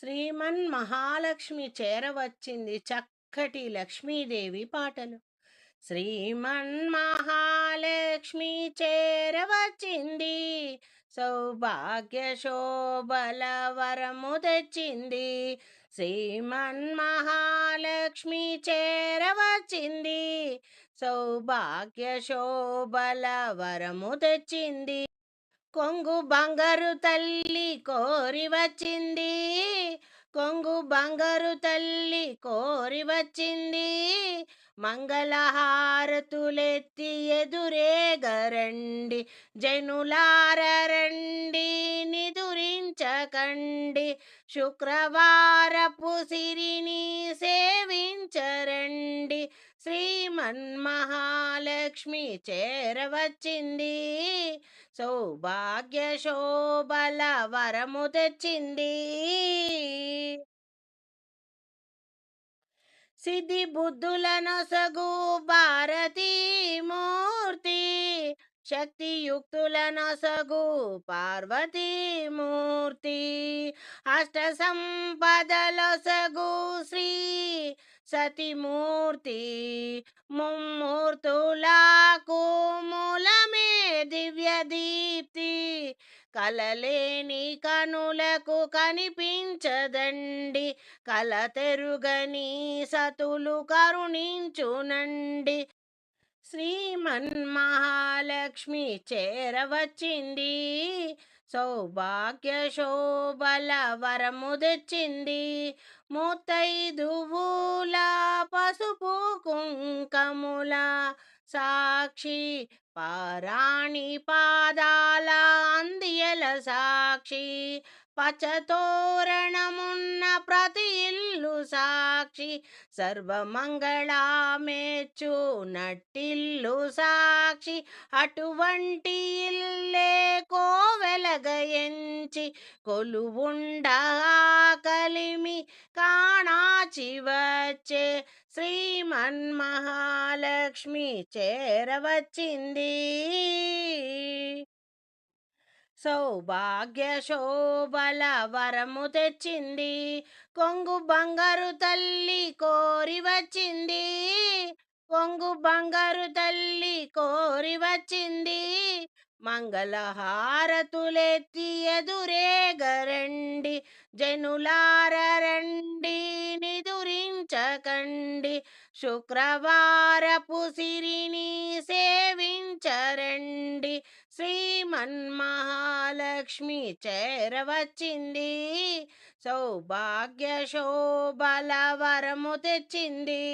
శ్రీమన్ మహాలక్ష్మి చేరవచ్చింది చక్కటి లక్ష్మీదేవి పాటలు. శ్రీమన్ మహాలక్ష్మి చేరవచ్చింది సౌభాగ్య శోభల వరము తెచ్చింది. శ్రీమన్ మహాలక్ష్మి చేరవచ్చింది సౌభాగ్య శోభల వరము తెచ్చింది. కొంగు బంగారు తల్లి కోరి వచ్చింది. కొంగు బంగారు తల్లి కోరి వచ్చింది. మంగళహారతులెత్తి ఎదురేగరండి. జనులారండి నిదురించకండి. శుక్రవారపు సిరిని సేవించరండి. శ్రీమన్మహా లక్ష్మి చేరవచ్చింది. సౌభాగ్య శోభల వరము తెచ్చింది. సిద్ధి బుద్ధులనొసగు భారతీ మూర్తి శక్తియుక్తులనొసగు పార్వతీమూర్తి అష్ట సంపదలొసగు శ్రీ సతిమూర్తి. ముం కలలేని కనులకు కనిపించదండి. కల తెరుగని సతులు కరుణించునండి. శ్రీమన్మహాలక్ష్మి చేరవచ్చింది. సౌభాగ్య శోభల వరము తెచ్చింది. ముత్తైదువుల పసుపు కుంకముల సాక్షి పారాణి పాదాల అందియల సాక్షి. పచ్చతోరణమున్న ప్రతి ఇల్లు సాక్షి. సర్వమంగళామెచ్చు నట్టిల్లు సాక్షి. అటువంటి ఇల్లే కోవెలగయంచి. కొలువుండ కలిమి కాణాచి వచ్చే శ్రీమన్మహాలక్ష్మి చేరవచ్చింది. సౌభాగ్య శోభల వరము తెచ్చింది. కొంగు బంగారు తల్లి కోరి వచ్చింది. కొంగు బంగారు తల్లి కోరి వచ్చింది. మంగళహారతులెత్తి ఎదురేగరండి జనులారండి నిదురించకండి శుక్రవారపు సిరిని సేవించరండి. శ్రీమన్మహాలక్ష్మి చేరవచ్చింది సౌభాగ్య శోభల వరము తెచ్చింది.